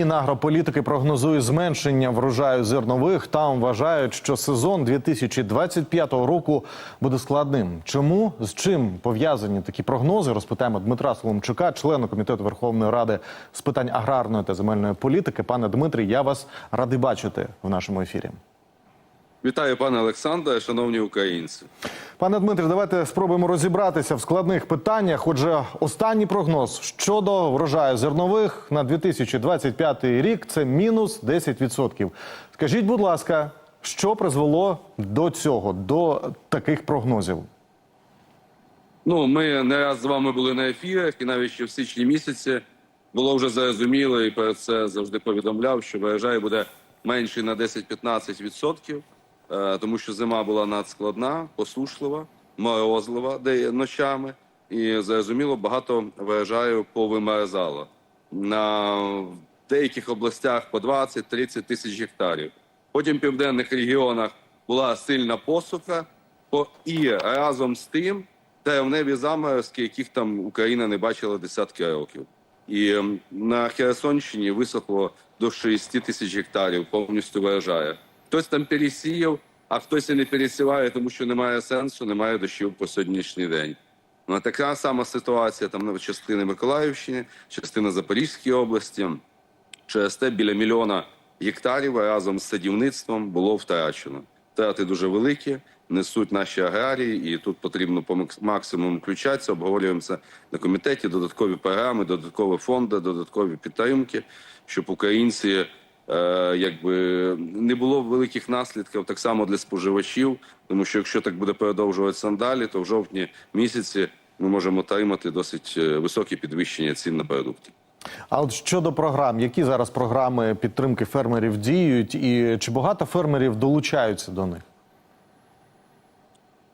Мінагрополітики прогнозує зменшення врожаю зернових. Там вважають, що сезон 2025 року буде складним. Чому з чим пов'язані такі прогнози? Розпитаємо Дмитра Соломчука, члена комітету Верховної Ради з питань аграрної та земельної політики. Пане Дмитрі, я вас радий бачити в нашому ефірі. Вітаю, пане Олександре, шановні українці. Пане Дмитре, давайте спробуємо розібратися в складних питаннях. Отже, останній прогноз щодо врожаю зернових на 2025 рік це мінус 10%. Скажіть, будь ласка, що призвело до цього, до таких прогнозів? Ну, ми не раз з вами були на ефірах, і навіть ще в січні місяці було вже зрозуміло, і про це завжди повідомляв, що врожай буде менший на 10-15%, е, тому що зима була надскладна, посушлива, морозлива де ночами, і зрозуміло, багато врожаю повимерзало. На деяких областях по 20-30 тисяч гектарів. Потім в південних регіонах була сильна посуха, і разом з тим травневі заморозки, яких там Україна не бачила десятки років. І на Херсонщині висохло до 60 тисяч гектарів, повністю виражає. Хтось там пересіяв, а хтось і не пересіває, тому що немає сенсу, немає дощів по сьогоднішній день. Ну, така сама ситуація там на частини Миколаївщини, частина Запорізької області. Через те біля мільйона гектарів разом з садівництвом було втрачено. Втрати дуже великі, несуть наші аграрії, і тут потрібно по максимуму включатися. Обговорюємося на комітеті додаткові програми, додаткові фонди, додаткові підтримки, щоб українці. Е, якби не було великих наслідків так само для споживачів, тому що якщо так буде продовжуватися далі, то в жовтні місяці ми можемо отримати досить е, високі підвищення цін на продукти. А от щодо програм, які зараз програми підтримки фермерів діють, і чи багато фермерів долучаються до них?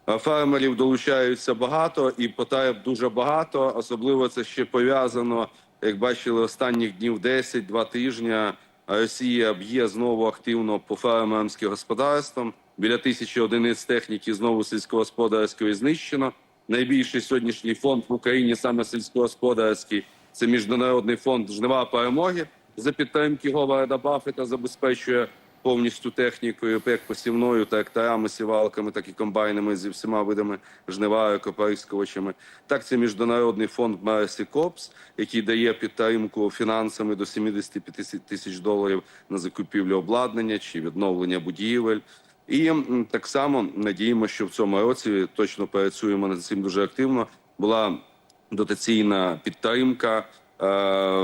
Фермерів долучаються багато і потреб дуже багато. Особливо це ще пов'язано, як бачили, останніх днів 10-2 тижня. Росія б'є знову активно по фермерським господарствам. Біля тисячі одиниць техніки знову сільськогосподарської знищено. Найбільший сьогоднішній фонд в Україні саме сільськогосподарський. Це міжнародний фонд жнива перемоги за підтримки Говарда Баффета забезпечує повністю технікою, як посівною, тракторами, сівалками, так і комбайнами зі всіма видами жнива, копарськувачами. Так, це міжнародний фонд Мерсі Копс, який дає підтримку фінансами до 75 тисяч доларів на закупівлю обладнання чи відновлення будівель. І так само надіємо, що в цьому році точно працюємо над цим дуже активно. Була дотаційна підтримка е,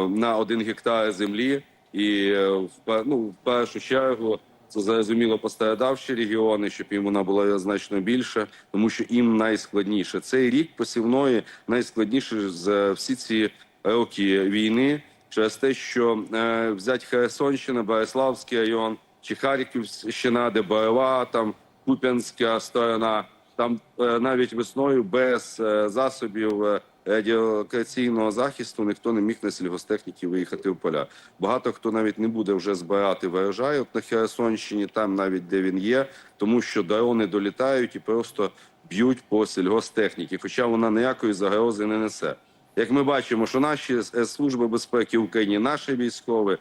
на один гектар землі, і е, ну, в першу чергу це зрозуміло пострадавші регіони, щоб їм вона була значно більше, тому що їм найскладніше. Цей рік посівної найскладніше за всі ці роки війни, через те, що е, взять Херсонщина, Береславський район чи Харківщина, де Борова, там Куп'янська сторона. Там е, навіть весною без е, засобів е, радіолокаційного захисту ніхто не міг на сільгостехніки виїхати в поля. Багато хто навіть не буде вже збирати врожай от на Херсонщині, там навіть де він є, тому що дрони долітають і просто б'ють по сільгостехніці, хоча вона ніякої загрози не несе. Як ми бачимо, що наші служби безпеки в Україні, наші військові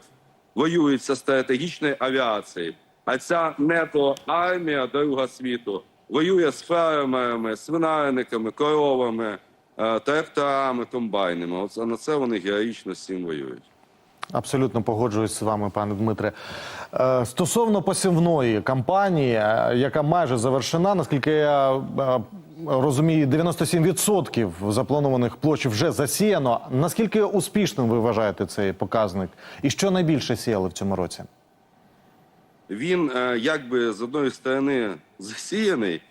воюють зі стратегічною авіацією. А ця нето армія друга світу воює з фермерами, свинарниками, коровами, е, комбайнами. От на це вони героїчно з цим воюють. Абсолютно погоджуюсь з вами, пане Дмитре. Е, Стосовно посівної кампанії, е, яка майже завершена, наскільки я е, розумію, 97% запланованих площ вже засіяно. Наскільки успішним ви вважаєте цей показник? І що найбільше сіяли в цьому році? Він якби з одної сторони засіяний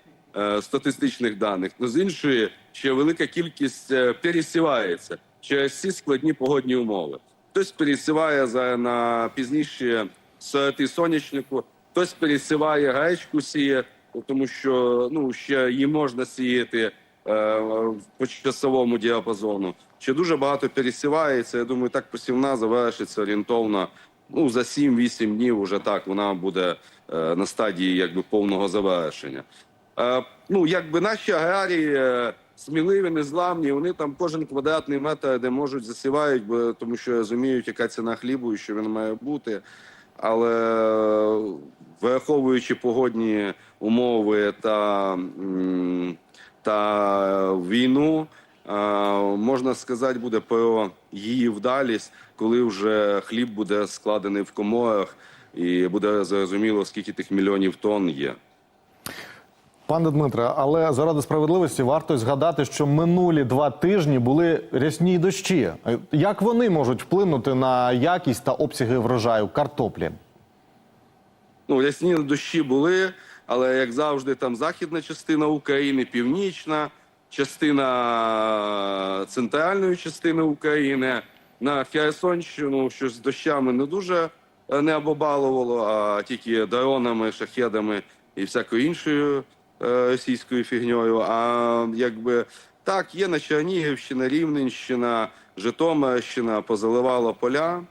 статистичних даних, але з іншої ще велика кількість е, пересівається через всі складні погодні умови. Хтось пересіває за на пізніші сорти сонячнику, хтось пересіває гречку сіє, тому що ну ще її можна сіяти е, по часовому діапазону. Ще дуже багато пересівається. Я думаю, так посівна завершиться орієнтовно ну за 7-8 днів. Уже так вона буде е, на стадії якби повного завершення. Е, ну якби наші аграрії е, сміливі, незламні. Вони там кожен квадратний метр, де можуть засівають, бо тому що розуміють, яка ціна хлібу і що він має бути. Але враховуючи погодні умови та, та війну, е, можна сказати, буде про її вдалість, коли вже хліб буде складений в коморах, і буде зрозуміло, скільки тих мільйонів тонн є. Пане Дмитре, але заради справедливості варто згадати, що минулі два тижні були рясні дощі. Як вони можуть вплинути на якість та обсяги врожаю картоплі? Ну, ясні дощі були, але як завжди, там західна частина України, північна частина центральної частини України. На Херсонщину щось з дощами не дуже е, не обабалувало, а тільки дронами, шахедами і всякою іншою російською фігньою. А якби так, є на Чернігівщина, Рівненщина, Житомирщина позаливало поля.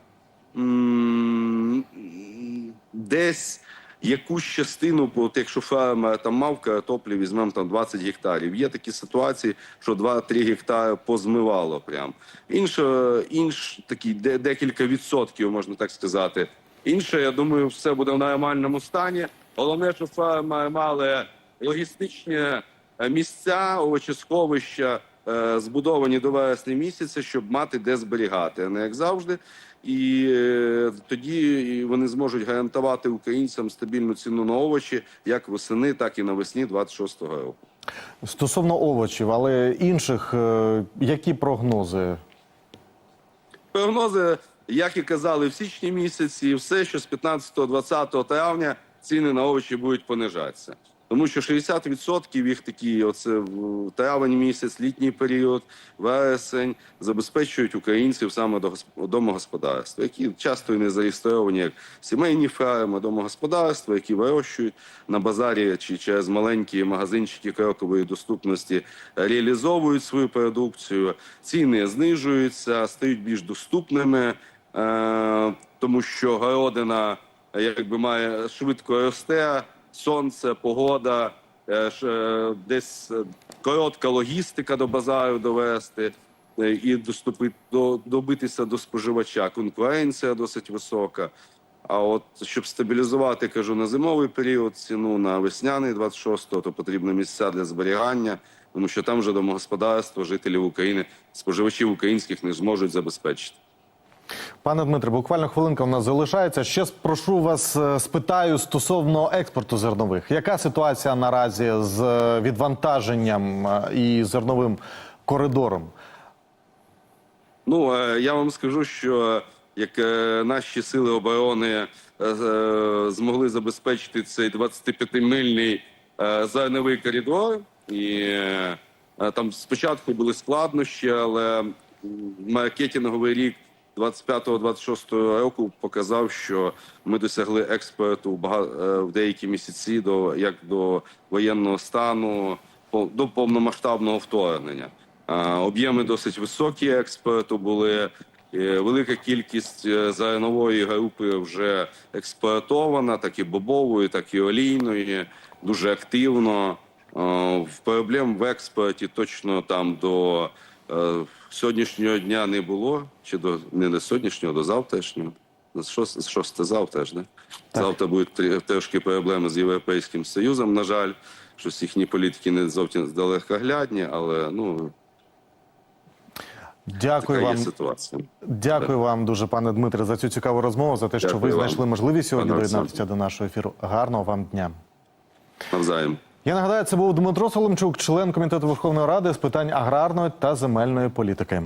Десь якусь частину, от якщо фермер там мав картоплі, візьмемо там 20 гектарів. Є такі ситуації, що 2-3 гектари позмивало прям. Інше, інш такі де, декілька відсотків, можна так сказати. Інше, я думаю, все буде в нормальному стані. Головне, що фермери мали логістичні е, місця, овочесховища е, збудовані до вересня місяця, щоб мати де зберігати, а не як завжди. І е, тоді вони зможуть гарантувати українцям стабільну ціну на овочі як восени, так і навесні 26-го року. Стосовно овочів, але інших, які прогнози? Прогнози, як і казали в січні місяці, все, що з 15-20 травня ціни на овочі будуть понижатися. Тому що 60% їх такі, оце травень місяць, літній період, вересень, забезпечують українців саме до госп- домогосподарства, які часто і не зареєстровані як сімейні ферми, домогосподарства, які вирощують на базарі чи через маленькі магазинчики крокової доступності, реалізовують свою продукцію, ціни знижуються, стають більш доступними, е, тому що городина якби має швидко росте, сонце, погода, е, е, десь е, коротка логістика до базару довести і доступити до добитися до споживача. Конкуренція досить висока. А от щоб стабілізувати, кажу, на зимовий період ціну на весняний 26-го, то потрібні місця для зберігання, тому що там вже домогосподарство жителів України, споживачів українських не зможуть забезпечити. Пане Дмитре, буквально хвилинка у нас залишається. Ще спрошу вас, е, спитаю стосовно експорту зернових. Яка ситуація наразі з е, відвантаженням е, і зерновим коридором? Ну я вам скажу, що як наші сили оборони змогли забезпечити цей 25-мильний е, зерновий коридор, і там спочатку були складнощі, але маркетинговий рік 25-26 року показав, що ми досягли експорту е, в деякі місяці до як до воєнного стану, до повномасштабного вторгнення. Об'єми досить високі експорту були. Велика кількість е, зернової групи вже експортована, так і бобової, так і олійної, дуже активно. В проблем в експорті точно там до сьогоднішнього дня не було, чи до не до сьогоднішнього, до завтрашнього. Шост- Шосте завтра ж, не? Так. Завтра будуть трошки проблеми з Європейським Союзом, на жаль. Щось їхні політики не зовсім далекоглядні, але ну Дякую така вам. ситуація. Дякую вам дуже, пане Дмитре, за цю цікаву розмову, за те, що ви вам. знайшли можливість сьогодні доєднатися до нашого ефіру. Гарного вам дня. Навзаєм. Я нагадаю, це був Дмитро Соломчук, член комітету Верховної Ради з питань аграрної та земельної політики.